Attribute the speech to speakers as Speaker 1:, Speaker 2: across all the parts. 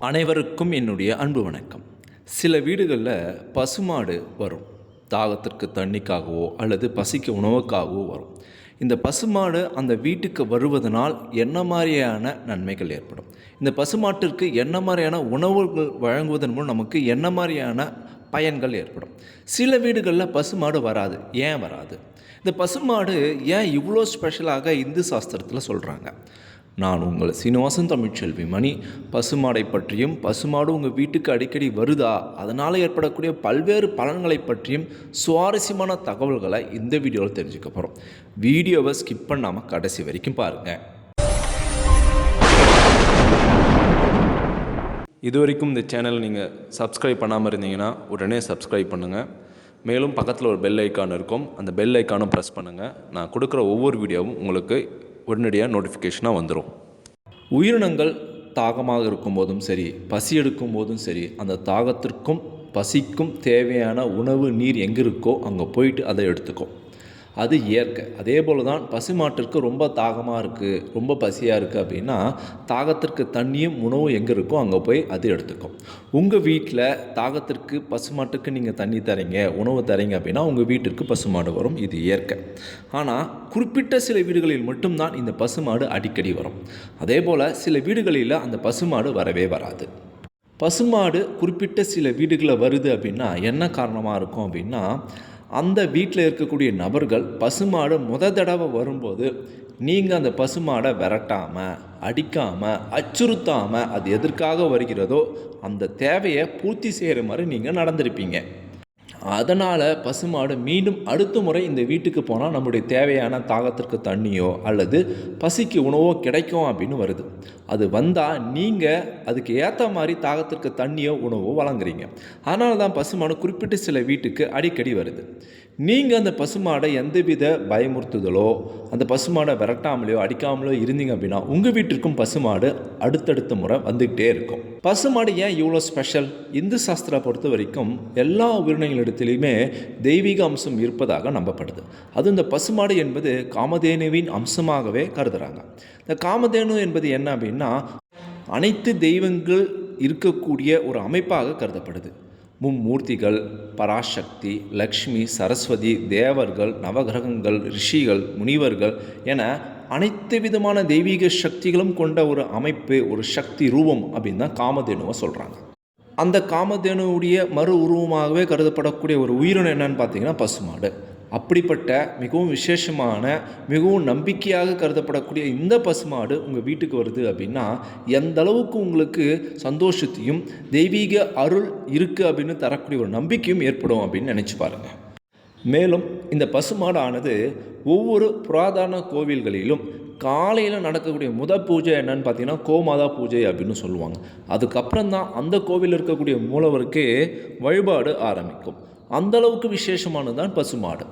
Speaker 1: அனைவருக்கும் என்னுடைய அன்பு வணக்கம். சில வீடுகளில் பசுமாடு வரும். தாகத்திற்கு தண்ணிக்காகவோ அல்லது பசிக்க உணவுக்காகவோ வரும். இந்த பசுமாடு அந்த வீட்டுக்கு வருவதனால் என்ன மாதிரியான நன்மைகள் ஏற்படும்? இந்த பசுமாட்டிற்கு என்ன மாதிரியான உணவுகள் வழங்குவதன் மூலம் நமக்கு என்ன மாதிரியான பயன்கள் ஏற்படும்? சில வீடுகளில் பசுமாடு வராது. ஏன் வராது? இந்த பசுமாடு ஏன் இவ்வளோ ஸ்பெஷலாக இந்து சாஸ்திரத்தில் சொல்கிறாங்க நான் உங்கள் சீனிவாசன் தமிழ்ச்செல்வி மணி. பசுமாடை பற்றியும் பசுமாடு உங்கள் வீட்டுக்கு அடிக்கடி வருதா? அதனால் ஏற்படக்கூடிய பல்வேறு பலன்களை பற்றியும் சுவாரஸ்யமான தகவல்களை இந்த வீடியோவில் தெரிஞ்சுக்க போகிறோம் வீடியோவை ஸ்கிப் பண்ணாமல் கடைசி வரைக்கும் பாருங்கள் இது வரைக்கும் இந்த சேனல் நீங்கள் சப்ஸ்கிரைப் பண்ணாமல் இருந்தீங்கன்னா உடனே சப்ஸ்கிரைப் பண்ணுங்கள் மேலும் பக்கத்தில் ஒரு பெல் ஐக்கான் இருக்கும். அந்த பெல் ஐக்கானும் ப்ரெஸ் பண்ணுங்கள் நான் கொடுக்குற ஒவ்வொரு வீடியோவும் உங்களுக்கு உடனடியாக நோட்டிஃபிகேஷனாக வந்துடும் உயிரினங்கள் தாகமாக இருக்கும்போதும் சரி பசி எடுக்கும் போதும் சரி அந்த தாகத்திற்கும் பசிக்கும் தேவையான உணவு நீர் எங்கே இருக்கோ அங்கே போயிட்டு அதை எடுத்துக்கும். அது இயற்கை. அதே போல் தான் பசுமாட்டிற்கு ரொம்ப தாகமாக இருக்குது ரொம்ப பசியாக இருக்குது அப்படின்னா தாகத்திற்கு தண்ணியும் உணவும் எங்கே இருக்கோ அங்கே போய் அது எடுத்துக்கும். உங்கள் வீட்டில் தாகத்திற்கு பசுமாட்டுக்கு நீங்கள் தண்ணி தரீங்க உணவு தரீங்க அப்படின்னா உங்கள் வீட்டிற்கு பசுமாடு வரும். இது இயற்கை. ஆனால் குறிப்பிட்ட சில வீடுகளில் மட்டும்தான் இந்த பசுமாடு அடிக்கடி வரும். அதே போல் சில வீடுகளில் அந்த பசுமாடு வரவே வராது. பசுமாடு குறிப்பிட்ட சில வீடுகளில் வருது அப்படின்னா என்ன காரணமாக இருக்கும் அப்படின்னா அந்த வீட்டில் இருக்கக்கூடிய நபர்கள் பசுமாடு முத தடவை வரும்போது நீங்கள் அந்த பசுமாடை விரட்டாமல் அடிக்காமல் அச்சுறுத்தாமல் அது எதற்காக வருகிறதோ அந்த தேவையை பூர்த்தி செய்கிற மாதிரி நீங்கள் நடந்திருப்பீங்க. அதனால் பசுமாடு மீண்டும் அடுத்த முறை இந்த வீட்டுக்கு போனால் நம்முடைய தேவையான தாகத்திற்கு தண்ணியோ அல்லது பசிக்கு உணவோ கிடைக்கும் அப்படின்னு வருது. அது வந்தால் நீங்கள் அதுக்கு ஏற்ற மாதிரி தாகத்திற்கு தண்ணியோ உணவோ வழங்குறீங்க. அதனால தான் பசுமாடு குறிப்பிட்ட சில வீட்டுக்கு அடிக்கடி வருது. நீங்கள் அந்த பசுமாடை எந்தவித பயமுறுத்துதலோ அந்த பசுமாடை விரட்டாமலையோ அடிக்காமலோ இருந்தீங்க அப்படின்னா உங்கள் வீட்டிற்கும் பசுமாடு அடுத்தடுத்த முறை வந்துக்கிட்டே இருக்கும். பசுமாடு ஏன் இவ்வளோ ஸ்பெஷல் இந்து சாஸ்திரா பொறுத்த வரைக்கும் எல்லா உயிரினங்களிடத்திலையுமே தெய்வீக அம்சம் இருப்பதாக நம்பப்படுது. அதுவும் இந்த பசுமாடு என்பது காமதேனுவின் அம்சமாகவே கருதுகிறாங்க இந்த காமதேனு என்பது என்ன அப்படின்னா அனைத்து தெய்வங்கள் இருக்கக்கூடிய ஒரு அமைப்பாக கருதப்படுது. மும்மூர்த்திகள் பராசக்தி லக்ஷ்மி சரஸ்வதி தேவர்கள் நவகிரகங்கள் ரிஷிகள் முனிவர்கள் என அனைத்து விதமான தெய்வீக சக்திகளும் கொண்ட ஒரு அமைப்பு ஒரு சக்தி ரூபம் அப்படின்னு தான் காமதேனுவை சொல்கிறாங்க அந்த காமதேனுவுடைய மறு உருவமாகவே கருதப்படக்கூடிய ஒரு உயிரினம் என்னன்னு பார்த்தீங்கன்னா பசுமாடு. அப்படிப்பட்ட மிகவும் விசேஷமான மிகவும் நம்பிக்கையாக கருதப்படக்கூடிய இந்த பசுமாடு உங்கள் வீட்டுக்கு வருது அப்படின்னா எந்த அளவுக்கு உங்களுக்கு சந்தோஷத்தையும் தெய்வீக அருள் இருக்குது அப்படின்னு தரக்கூடிய ஒரு நம்பிக்கையும் ஏற்படும் அப்படின்னு நினச்சி பாருங்கள் மேலும் இந்த பசுமாடானது ஒவ்வொரு புராதன கோவில்களிலும் காலையில் நடக்கக்கூடிய முத பூஜை என்னன்னு பார்த்தீங்கன்னா கோமாதா பூஜை அப்படின்னு சொல்லுவாங்க. அதுக்கப்புறம் தான் அந்த கோவிலில் இருக்கக்கூடிய மூலவருக்கு வழிபாடு ஆரம்பிக்கும். அந்த அளவுக்கு விசேஷமானது தான் பசுமாடு.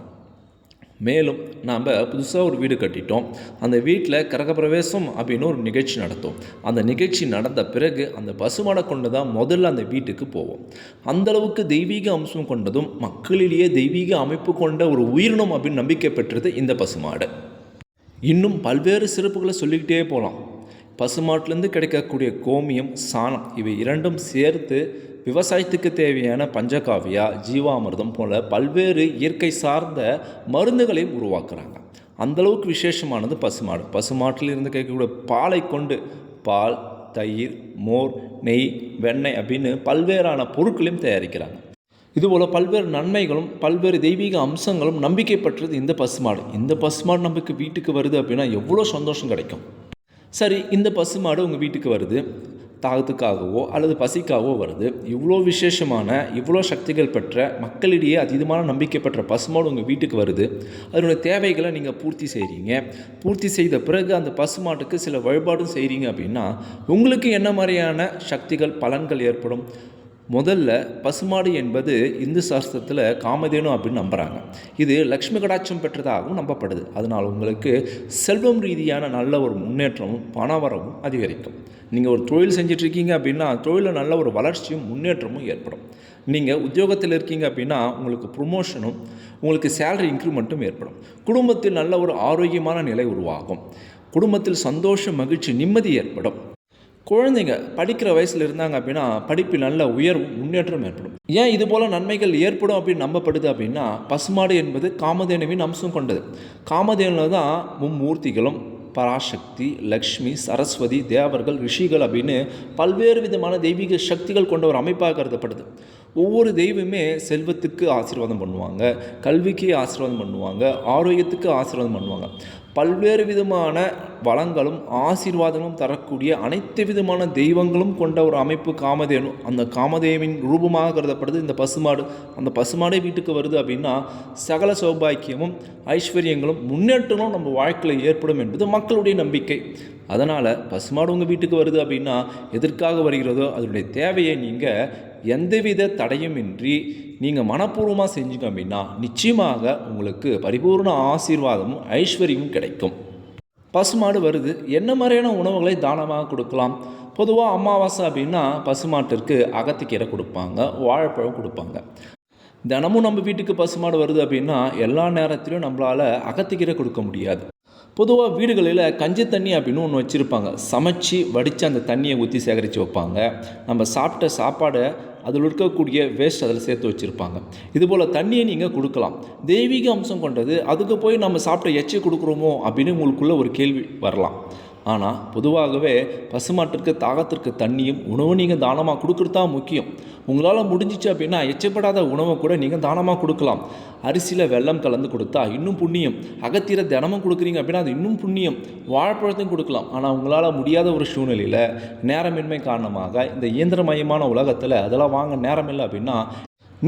Speaker 1: மேலும் நாம் புதுசாக ஒரு வீடு கட்டிட்டோம். அந்த வீட்டில் கிரகப்பிரவேசம் அப்படின்னு ஒரு நிகழ்ச்சி நடத்தும். அந்த நிகழ்ச்சி நடந்த பிறகு அந்த பசுமாடை கொண்டு தான் முதல்ல அந்த வீட்டுக்கு போவோம். அந்த அளவுக்கு தெய்வீக அம்சம் கொண்டதும் மக்களிலேயே தெய்வீக அமைப்பு கொண்ட ஒரு உயிரினம் அப்படின்னு நம்பிக்கை பெற்றது இந்த பசுமாடு. இன்னும் பல்வேறு சிறப்புகளை சொல்லிக்கிட்டே போகலாம் பசுமாட்டிலேருந்து கிடைக்கக்கூடிய கோமியம் சாணம் இவை இரண்டும் சேர்த்து விவசாயத்துக்கு தேவையான பஞ்சகாவியா ஜீவாமிர்தம் போல பல்வேறு இயற்கை சார்ந்த மருந்துகளையும் உருவாக்குறாங்க. அந்தளவுக்கு விசேஷமானது பசுமாடு. பசுமாட்டிலிருந்து கிடைக்கக்கூடிய பாலை கொண்டு பால் தயிர் மோர் நெய் வெண்ணெய் அப்படின்னு பல்வேறான பொருட்களையும் தயாரிக்கிறாங்க. இதுபோல் பல்வேறு நன்மைகளும் பல்வேறு தெய்வீக அம்சங்களும் நம்பிக்கை பெற்றது இந்த பசுமாடு. இந்த பசுமாடு நமக்கு வீட்டுக்கு வருது அப்படின்னா எவ்வளோ சந்தோஷம் கிடைக்கும். சரி இந்த பசுமாடு உங்கள் வீட்டுக்கு வருது. தாகத்துக்காகவோ அல்லது பசிக்காகவோ வருது. இவ்வளோ விசேஷமான இவ்வளோ சக்திகள் பெற்ற மக்களிடையே அதீதமான நம்பிக்கை பெற்ற பசுமாடு உங்கள் வீட்டுக்கு வருது. அதனுடைய தேவைகளை நீங்கள் பூர்த்தி செய்கிறீங்க பூர்த்தி செய்த பிறகு அந்த பசுமாட்டுக்கு சில வழிபாடும் செய்கிறீங்க அப்படின்னா உங்களுக்கு என்ன மாதிரியான சக்திகள் பலன்கள் ஏற்படும்? முதல்ல பசுமாடு என்பது இந்து சாஸ்திரத்தில் காமதேனு அப்படின்னு நம்புகிறாங்க இது லக்ஷ்மி கடாட்சம் பெற்றதாகவும் நம்பப்படுது. அதனால் உங்களுக்கு செல்வம் ரீதியான நல்ல ஒரு முன்னேற்றமும் பணவரவும் அதிகரிக்கும். நீங்கள் ஒரு தொழில் செஞ்சிட்ருக்கீங்க அப்படின்னா தொழிலில் நல்ல ஒரு வளர்ச்சியும் முன்னேற்றமும் ஏற்படும். நீங்கள் உத்தியோகத்தில் இருக்கீங்க அப்படின்னா உங்களுக்கு ப்ரொமோஷனும் உங்களுக்கு சேலரி இன்க்ரிமெண்ட்டும் ஏற்படும். குடும்பத்தில் நல்ல ஒரு ஆரோக்கியமான நிலை உருவாகும். குடும்பத்தில் சந்தோஷம் மகிழ்ச்சி நிம்மதி ஏற்படும்.
Speaker 2: குழந்தைங்க படிக்கிற வயசில் இருந்தாங்க அப்படின்னா படிப்பில் நல்ல உயர்வும் முன்னேற்றம் ஏற்படும். ஏன் இது போல் நன்மைகள் ஏற்படும் அப்படின்னு நம்பப்படுது அப்படின்னா பசுமாடு என்பது காமதேனுவின் அம்சம் கொண்டது. காமதேனில் தான் மும்மூர்த்திகளும் பராசக்தி லக்ஷ்மி சரஸ்வதி தேவர்கள் ரிஷிகள் அப்படின்னு பல்வேறு விதமான தெய்வீக சக்திகள் கொண்ட ஒரு அமைப்பாக கருதப்படுது. ஒவ்வொரு தெய்வமே செல்வத்துக்கு ஆசீர்வாதம் பண்ணுவாங்க கல்விக்கு ஆசீர்வாதம் பண்ணுவாங்க ஆரோக்கியத்துக்கு ஆசீர்வாதம் பண்ணுவாங்க. பல்வேறு விதமான வளங்களும் ஆசீர்வாதங்களும் தரக்கூடிய அனைத்து விதமான தெய்வங்களும் கொண்ட ஒரு அமைப்பு காமதேனு. அந்த காமதேவின் ரூபமாக கருதப்படுது. இந்த பசுமாடு அந்த பசுமாடே வீட்டுக்கு வருது அப்படின்னா சகல சௌபாக்கியமும் ஐஸ்வர்யங்களும் முன்னேற்றமும் நம்ம வாழ்க்கையில் ஏற்படும் என்பது மக்களுடைய நம்பிக்கை. அதனால் பசுமாடு உங்கள் வீட்டுக்கு வருது அப்படின்னா எதற்காக வருகிறதோ அதனுடைய தேவையை நீங்கள் எந்தவித தடையுமின்றி நீங்கள் மனப்பூர்வமாக செஞ்சுங்க அப்படின்னா நிச்சயமாக உங்களுக்கு பரிபூர்ண ஆசீர்வாதமும் ஐஸ்வர்யமும் கிடைக்கும். பசுமாடு வருது. என்ன மாதிரியான உணவுகளை தானமாக கொடுக்கலாம்? பொதுவாக அமாவாசை அப்படின்னா பசுமாட்டிற்கு அகத்துக்கீரை கொடுப்பாங்க வாழைப்பழம் கொடுப்பாங்க. தினமும் நம்ம வீட்டுக்கு பசுமாடு வருது அப்படின்னா எல்லா நேரத்திலும் நம்மளால் அகத்துக்கீரை கொடுக்க முடியாது. பொதுவாக வீடுகளில் கஞ்சி தண்ணி அப்படின்னு ஒன்று வச்சுருப்பாங்க. சமைச்சு வடித்து அந்த தண்ணியை ஊற்றி சேகரித்து வைப்பாங்க. நம்ம சாப்பிட்ட சாப்பாடை அதில் இருக்கக்கூடிய வேஸ்ட் அதில் சேர்த்து வச்சுருப்பாங்க. இதுபோல் தண்ணியை நீங்கள் கொடுக்கலாம். தெய்வீக அம்சம் கொண்டது அதுக்கு போய் நம்ம சாப்பிட்ட எச்சை கொடுக்குறோமோ அப்படின்னு உங்களுக்குள்ள ஒரு கேள்வி வரலாம். ஆனால் பொதுவாகவே பசுமாட்டிற்கு தாகத்திற்கு தண்ணியும் உணவு நீங்கள் தானமாக கொடுக்குறது தான் முக்கியம். உங்களால் முடிஞ்சிச்சு அப்படின்னா எச்சப்படாத உணவை கூட நீங்கள் தானமாக கொடுக்கலாம். அரிசியில் வெல்லம் கலந்து கொடுத்தா இன்னும் புண்ணியம். அகத்தீரை தினமும் கொடுக்குறீங்க அப்படின்னா அது இன்னும் புண்ணியம். வாழைப்பழத்தையும் கொடுக்கலாம். ஆனால் உங்களால் முடியாத ஒரு சூழ்நிலையில் நேரமின்மை காரணமாக இந்த இயந்திரமயமான உலகத்தில் அதெல்லாம் வாங்க நேரம் இல்லை அப்படின்னா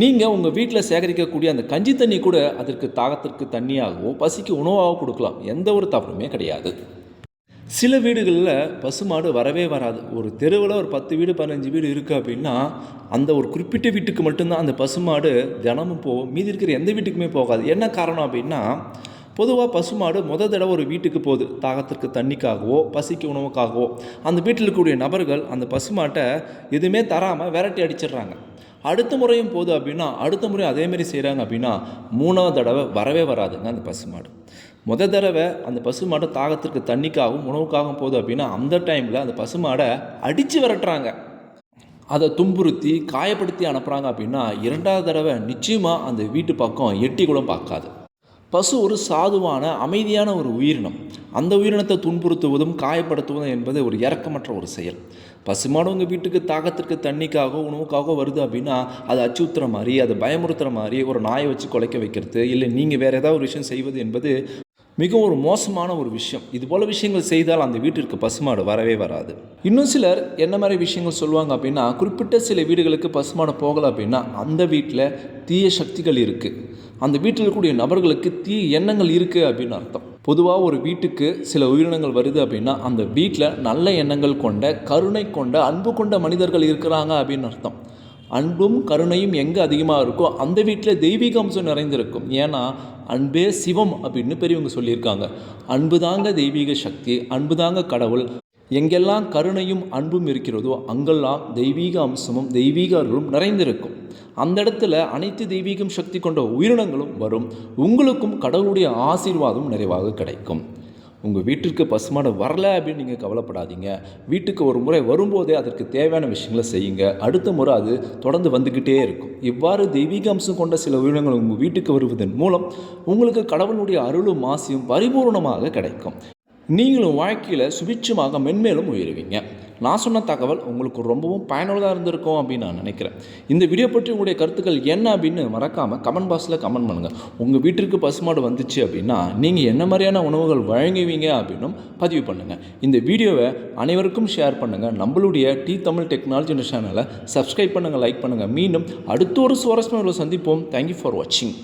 Speaker 2: நீங்கள் உங்கள் வீட்டில் சேகரிக்கக்கூடிய அந்த கஞ்சி தண்ணி கூட அதற்கு தாகத்திற்கு தண்ணியாகவோ பசிக்கு உணவாகவோ கொடுக்கலாம். எந்த ஒரு தவறுமே கிடையாது. சில வீடுகளில் பசுமாடு வரவே வராது. ஒரு தெருவில் ஒரு பத்து வீடு பதினஞ்சு வீடு இருக்குது அப்படின்னா அந்த ஒரு குறிப்பிட்ட வீட்டுக்கு மட்டும்தான் அந்த பசுமாடு தினமும் போகும். மீதி இருக்கிற எந்த வீட்டுக்குமே போகாது. என்ன காரணம் அப்படின்னா பொதுவாக பசுமாடு முத தடவை ஒரு வீட்டுக்கு போகுது. தாகத்திற்கு தண்ணிக்காகவோ பசிக்கு உணவுக்காகவோ. அந்த வீட்டில் இருக்கக்கூடிய நபர்கள் அந்த பசுமாட்டை எதுவுமே தராமல் விரட்டி அடிச்சிடுறாங்க. அடுத்த முறையும் போகுது அப்படின்னா அடுத்த முறையும் அதேமாரி செய்கிறாங்க அப்படின்னா மூணாவது தடவை வரவே வராதுங்க அந்த பசுமாடு முத தடவை அந்த பசுமாடை தாகத்திற்கு தண்ணிக்காகவும் உணவுக்காகவும் போகுது அப்படின்னா அந்த டைமில் அந்த பசுமாடை அடித்து விரட்டுறாங்க. அதை துன்புறுத்தி காயப்படுத்தி அனுப்புகிறாங்க அப்படின்னா இரண்டாவது தடவை நிச்சயமாக அந்த வீட்டு பக்கம் எட்டி கூட பார்க்காது. பசு ஒரு சாதுவான அமைதியான ஒரு உயிரினம். அந்த உயிரினத்தை துன்புறுத்துவதும் காயப்படுத்துவதும் என்பது ஒரு இரக்கமற்ற ஒரு செயல். பசுமாடு உங்கள் வீட்டுக்கு தாகத்திற்கு தண்ணிக்காக உணவுக்காகவோ வருது அப்படின்னா அது அச்சுறுத்துற மாதிரி அது பயமுறுத்துகிற மாதிரி ஒரு நாயை வச்சு குலைக்க வைக்கிறது இல்லை நீங்கள் வேறு ஏதாவது ஒரு விஷயம் செய்வது என்பது மிகவும் ஒரு மோசமான ஒரு விஷயம். இது போல விஷயங்கள் செய்தால் அந்த வீட்டிற்கு பசுமாடு வரவே வராது. இன்னும் சிலர் என்ன மாதிரி விஷயங்கள் சொல்லுவாங்க அப்படின்னா குறிப்பிட்ட சில வீடுகளுக்கு பசுமாடு போகலை அப்படின்னா அந்த வீட்டில் தீய சக்திகள் இருக்குது அந்த வீட்டில் இருக்கக்கூடிய நபர்களுக்கு தீய எண்ணங்கள் இருக்குது அப்படின்னு அர்த்தம். பொதுவாக ஒரு வீட்டுக்கு சில உயிரினங்கள் வருது அப்படின்னா அந்த வீட்டில் நல்ல எண்ணங்கள் கொண்ட கருணை கொண்ட அன்பு கொண்ட மனிதர்கள் இருக்கிறாங்க அப்படின்னு அர்த்தம். அன்பும் கருணையும் எங்கே அதிகமாக இருக்கோ அந்த வீட்டில் தெய்வீக அம்சம் நிறைந்திருக்கும். ஏன்னா அன்பே சிவம் அப்படின்னு பெரியவங்க சொல்லியிருக்காங்க. அன்பு தாங்க தெய்வீக சக்தி அன்பு தாங்க கடவுள். எங்கெல்லாம் கருணையும் அன்பும் இருக்கிறதோ அங்கெல்லாம் தெய்வீக அம்சமும் தெய்வீக அருளும் நிறைந்திருக்கும். அந்த இடத்துல அனைத்து தெய்வீகம் சக்தி கொண்ட உயிரினங்களும் வரும். உங்களுக்கும் கடவுளுடைய ஆசீர்வாதம் நிறைவாக கிடைக்கும். உங்கள் வீட்டிற்கு பசுமாடு வரல அப்படின்னு நீங்கள் கவலைப்படாதீங்க. வீட்டுக்கு ஒரு முறை வரும்போதே அதற்கு தேவையான விஷயங்களை செய்யுங்க. அடுத்த முறை அது தொடர்ந்து வந்துக்கிட்டே இருக்கும். இவ்வாறு தெய்வீக அம்சம் கொண்ட சில உயிரினங்கள் உங்கள் வீட்டுக்கு வருவதன் மூலம் உங்களுக்கு கடவுளுடைய அருளும் ஆசையும் பரிபூர்ணமாக கிடைக்கும். நீங்களும் வாழ்க்கையில் சுபிட்சமாக மென்மேலும் உயருவீங்க. நான் சொன்ன தகவல் உங்களுக்கு ரொம்பவும் பயனுள்ளதாக இருந்திருக்கும் அப்படின்னு நான் நினைக்கிறேன். இந்த வீடியோ பற்றி உங்களுடைய கருத்துக்கள் என்ன அப்படின்னு மறக்காமல் கமெண்ட் பாக்ஸில் கமெண்ட் பண்ணுங்கள் உங்கள் வீட்டிற்கு பசுமாடு வந்துச்சு அப்படின்னா நீங்கள் என்ன மாதிரியான உணவுகள் வழங்குவீங்க அப்படின்னும் பதிவு பண்ணுங்கள் இந்த வீடியோவை அனைவருக்கும் ஷேர் பண்ணுங்கள் நம்மளுடைய டி தமிழ் டெக்னாலஜி சேனலை சப்ஸ்கிரைப் பண்ணுங்கள் லைக் பண்ணுங்கள் மீண்டும் அடுத்த ஒரு சுவாரஸ்யமாக சந்திப்போம். தேங்க்யூ ஃபார் வாட்சிங்